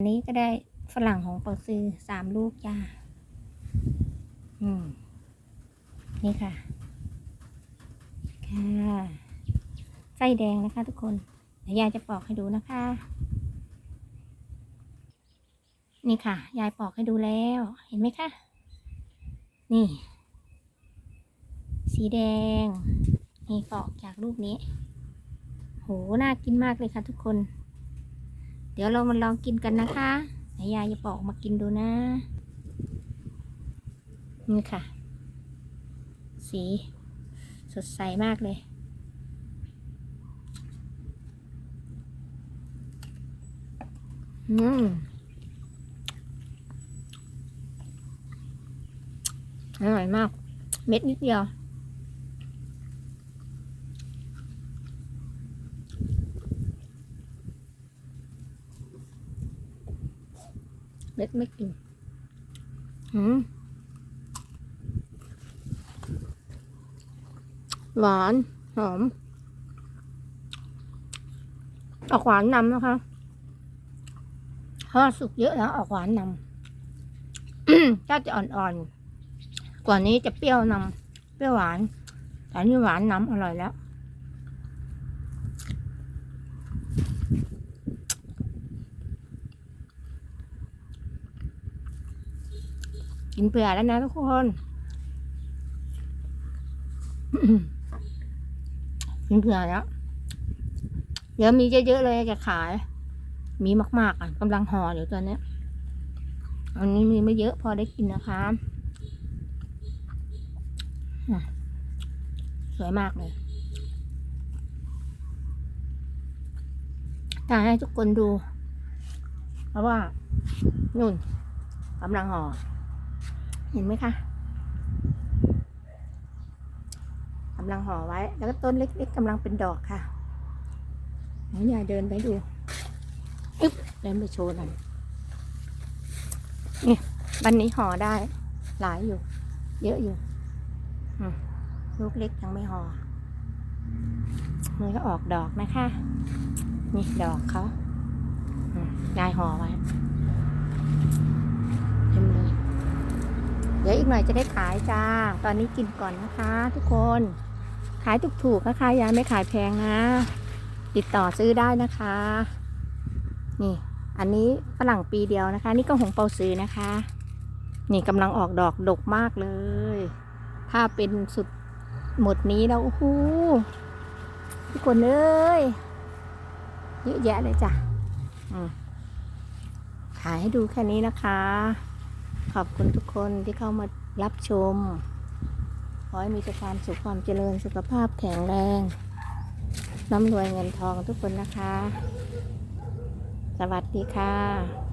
อันนี้ก็ได้ฝรั่งของเปาซือสามลูกจ้า อืม นี่ค่ะ ค่ะ ไส้แดงนะคะทุกคนเดี๋ยวยายจะปอกให้ดูนะคะ นี่ค่ะ ยายปอกให้ดูแล้ว เห็นไหมคะ นี่ สีแดง นี่ปอกจากลูกนี้ โห น่ากินมากเลยค่ะทุกคน ดี๋ยวเรามาลองกินกันนะคะไหนยายจะปอกมากินดูนะ นี่ค่ะ สี สดใสมากเลย อืมอร่อยมาก เม็ดนิดเดียว เม็ดไม่กินหืมหวานหอมออกหวานนำนะคะเพราะว่าสุกเยอะแล้วออกหวานนำถ้าจะอ่อนๆ กว่านี้จะเปรี้ยวนำเปรี้ยวหวาน แต่อันนี่หวานนำอร่อยแล้ว กินเผื่อแล้วนะทุกคนกินเผื่อแล้วเดี๋ยวมีเยอะๆเลยจะขาย มีมาก ๆ อะกำลังห่ออยู่ตอนนี้อันนี้มีไม่เยอะพอได้กินนะคะอะสวยมากเลยถ่ายให้ทุกคนดู เพราะว่านุ่นกำลังห่อ เห็นไหมคะกำลังห่อไว้ แล้วก็ต้นเล็กๆกำลังเป็นดอกค่ะไหนยายเดินไปดูอึ๊บเดินไปโชว์หน่อยนี่บันนี้ห่อได้ หลายอยู่ เยอะอยู่ลูกเล็กยังไม่ห่อมันก็ออกดอกนะคะ นี่ดอกเขายายห่อไว้เต็มเลย ดี๋ยวอีกหน่อยจะได้ขายจ้า ตอนนี้กินก่อนนะคะ ทุกคน ขายถูกๆนะคะยายไม่ขายแพงนะ ติดต่อซื้อได้นะคะ นี่ อันนี้ฝรั่งปีเดียวนะคะ นี่ก็หงเปาซื้อนะคะ นี่กำลังออกดอกดกมากเลย ถ้าเป็นสุดหมดนี้แล้วโอ้โหทุกคนเอ้ยเยอะแยะเลยจ้ะขายให้ดูแค่นี้นะคะ ขอบคุณทุกคนที่เข้ามารับชม ขอให้มีแต่ความสุขความเจริญสุขภาพแข็งแรงร่ำรวยเงินทองทุกคนนะคะ สวัสดีค่ะ